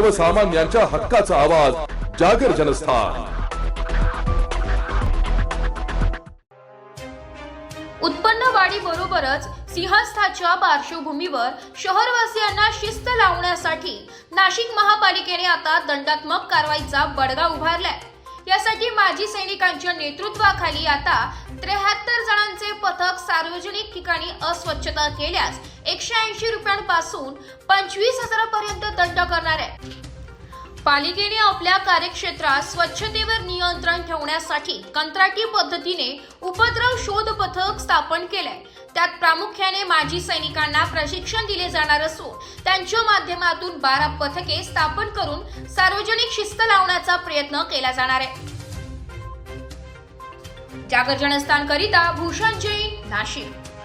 सर्वसामान्यांच्या हक्काचा आवाज जागर जनस्थान. उत्पन्न वाढीबरोबरच सिंहस्थाच्या पार्श्वभूमीवर शहरवासियांना शिस्त लावण्यासाठी नाशिक महापालिकेने आता दंडात्मक कारवाईचा बडगा उभारलाय. यासाठी माजी सैनिकांच्या नेतृत्वाखाली आता त्र्याहत्तर जणांचे सार्वजनिक ठिकाणी अस्वच्छता केल्यास एकशे ऐंशी रुपयांपासून पंचवीस हजारापर्यंत दंड करणार आहे. पालिकेने आपल्या कार्यक्षेत्रात स्वच्छतेवर नियंत्रण ठेवण्यासाठी कंत्राटी पद्धतीने उपद्रव शोध पथक स्थापन केलंय. त्यात प्रामुख्याने माजी सैनिकांना प्रशिक्षण दिले जाणार असून त्यांच्या माध्यमातून बारा पथके स्थापन करून सार्वजनिक शिस्त लावण्याचा प्रयत्न केला जाणार आहे. जागर जनस्थान करिता भूषण जैन नाशिक.